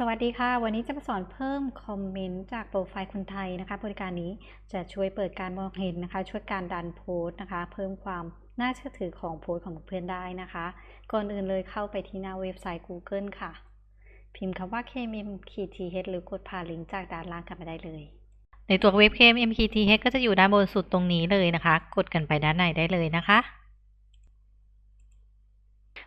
สวัสดีค่ะ วันนี้จะมาสอนเพิ่มคอมเมนต์จากโปรไฟล์คนไทยนะคะบริการนี้จะช่วยเปิดการมองเห็นนะคะ ช่วยการดันโพสต์นะคะ เพิ่มความน่าเชื่อถือของโพสต์ของเพื่อนได้นะคะ ก่อนอื่นเลยเข้าไปที่หน้าเว็บไซต์ Google ค่ะ พิมพ์คำว่า kmm-th หรือกดผ่านลิงก์จากด้านล่างกันไปได้เลย ในตัวเว็บ KMMPTH ก็จะอยู่ด้านบนสุดตรงนี้เลยนะคะ กดกันไปด้านในได้เลยนะคะ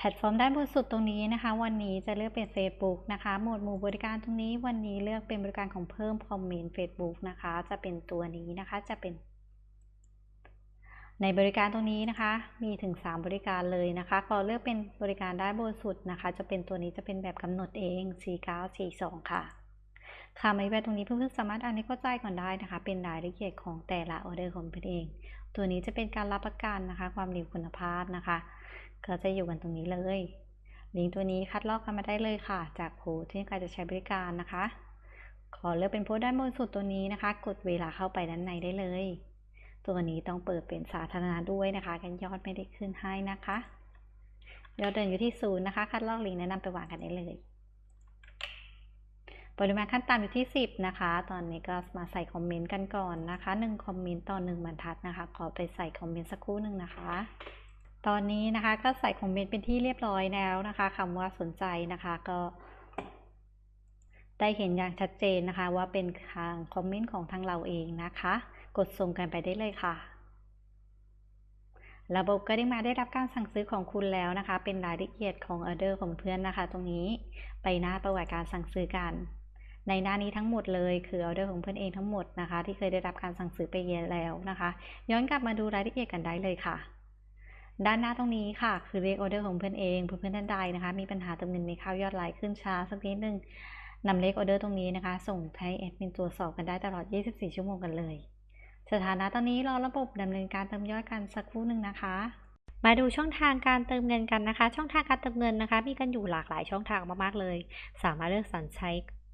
แพลตฟอร์มด้านบนสุดตรงนี้นะคะ วันนี้จะเลือกเป็น Facebook นะคะ หมวดหมู่บริการตรงนี้วันนี้เลือกเป็นบริการของเพิ่มคอมเมนต์ Facebook นะคะ จะเป็นตัวนี้นะคะจะเป็น ในบริการตรงนี้นะคะ มีถึง 3 บริการเลยนะคะก็เลือกเป็นบริการด้านบนสุดนะคะ จะเป็นตัวนี้จะเป็นแบบกำหนดเอง 4942 ค่ะค่ะไม่แบบตรงนี้เพื่อนๆสามารถอ่านให้เข้าใจก่อนได้นะคะ เป็นรายละเอียดของแต่ละออเดอร์ของเพื่อนเอง ตัวนี้จะเป็นการรับประกันนะคะ ความดีคุณภาพนะคะ ก็จะอยู่กันตรงนี้เลยลิงก์ตัวนี้คัดลอกกันมาได้เลยค่ะ จากโพสที่ใครจะใช้บริการนะคะ ขอเลือกเป็นโพสด้านบนสุดตัวนี้นะคะ กดเวลาเข้าไปด้านในได้เลย ตัวนี้ต้องเปิดเป็นสาธารณะด้วยนะคะ กันยอดไม่ได้ขึ้นให้นะคะยอดเดินอยู่ที่ศูนย์นะคะ คัดลอกลิงก์แนะนำไปวางกันได้เลยปริมาณขั้นต่ำอยู่ที่ 10 นะคะ ตอนนี้ก็มาใส่คอมเมนต์กันก่อนนะคะ 1 คอมเมนต์ต่อ 1 บรรทัดนะคะ ขอไปใส่คอมเมนต์สักครู่หนึ่งนะคะ ตอนนี้นะคะ ก็ใส่คอมเมนต์เป็นที่เรียบร้อยแล้วนะคะคำว่าสนใจนะคะก็ได้เห็นอย่างชัดเจนนะคะ ว่าเป็นทางคอมเมนต์ของทางเราเองนะคะ กดส่งกันไปได้เลยค่ะ ระบบก็ได้มาได้รับการสั่งซื้อของคุณแล้วนะคะ เป็นรายละเอียดของออเดอร์ของเพื่อนนะคะ ตรงนี้ไปหน้าประวัติการสั่งซื้อกัน ในหน้านี้ทั้งหมดเลยคือออเดอร์ของเพื่อนเองทั้งหมดนะคะ ที่เคยได้รับการสั่งซื้อไปแล้วนะคะ ย้อนกลับมาดูรายละเอียดกันได้เลยค่ะ ด้านหน้าตรงนี้ค่ะ คือเลขออเดอร์ของเพื่อนเองเพื่อนๆท่านใดนะคะ มีปัญหาเติมเงินไม่เข้ายอดไลค์ขึ้นช้าสักนิดนึงนำเลขออเดอร์ตรงนี้นะคะ ส่งให้แอดมินตรวจสอบกันได้ตลอด 24 ชั่วโมงกันเลย สถานะตอนนี้รอระบบดำเนินการเติมยอดกันสักครู่หนึ่งนะคะ มาดูช่องทางการเติมเงินกันนะคะ ช่องทางการเติมเงินนะคะ มีกันอยู่หลากหลายช่องทางมากๆเลย สามารถเลือกสรรใช้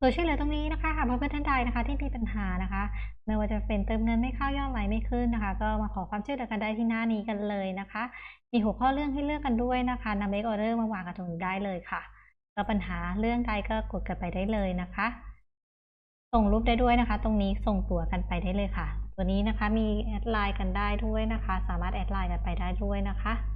ตัวช่วยเหลือตรงนี้นะคะหากเพื่อนๆท่านใดนะคะ ที่มีปัญหานะคะ ไม่ว่าจะเป็นเติมเงินไม่เข้ายอดไหลไม่ขึ้นนะคะ ก็มาขอความช่วยเหลือกันได้ที่หน้านี้กันเลยนะคะ มีหัวข้อเรื่องให้เลือกกันด้วยนะคะนำเลขออเดอร์มาวางกันตรงนี้ได้เลยค่ะก็ปัญหาเรื่องใดก็กดกันไปได้เลยนะคะ ส่งรูปได้ด้วยนะคะ ตรงนี้ส่งตัวกันไปได้เลยค่ะ ตัวนี้นะคะมีแอดไลน์กันได้ด้วยนะคะ สามารถแอดไลน์กันไปได้ด้วยนะคะ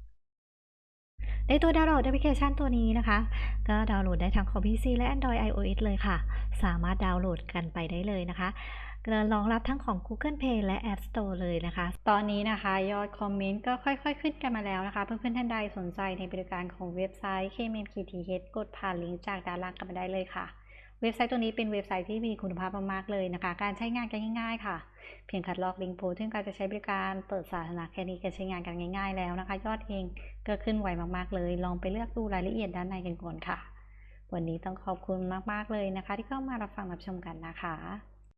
ในตัวดาวน์โหลดแอปพลิเคชันตัวนี้นะคะ ก็ดาวน์โหลดได้ทั้งของ PC และ Android iOS เลยค่ะ สามารถดาวน์โหลดกันไปได้เลยนะคะรองรับทั้งของ Google Play และ App Store เลยนะคะ ตอนนี้นะคะ ยอดคอมเมนต์ก็ค่อยๆ ขึ้นกันมาแล้วนะคะ เพื่อนๆ ท่านใดสนใจในบริการของเว็บไซต์ KMKTH กดผ่านลิงก์จากด้านล่างกันมาได้เลยค่ะ เว็บไซต์ตัวนี้เป็นเว็บไซต์ที่มีคุณภาพมากๆเลยนะคะ การใช้งานกันง่าย ๆ ค่ะ เพียงคัดลอกลิงก์โพสต์ซึ่งการจะใช้บริการเปิดสาธารณะแค่นี้ก็ใช้งานกันง่าย ๆ แล้วนะคะ ยอดเองก็ขึ้นไวมากๆเลย ลองไปเลือกดูรายละเอียดด้านในกันก่อนค่ะ วันนี้ต้องขอบคุณมากๆเลยนะคะ ที่เข้ามารับฟังรับชมกันนะคะ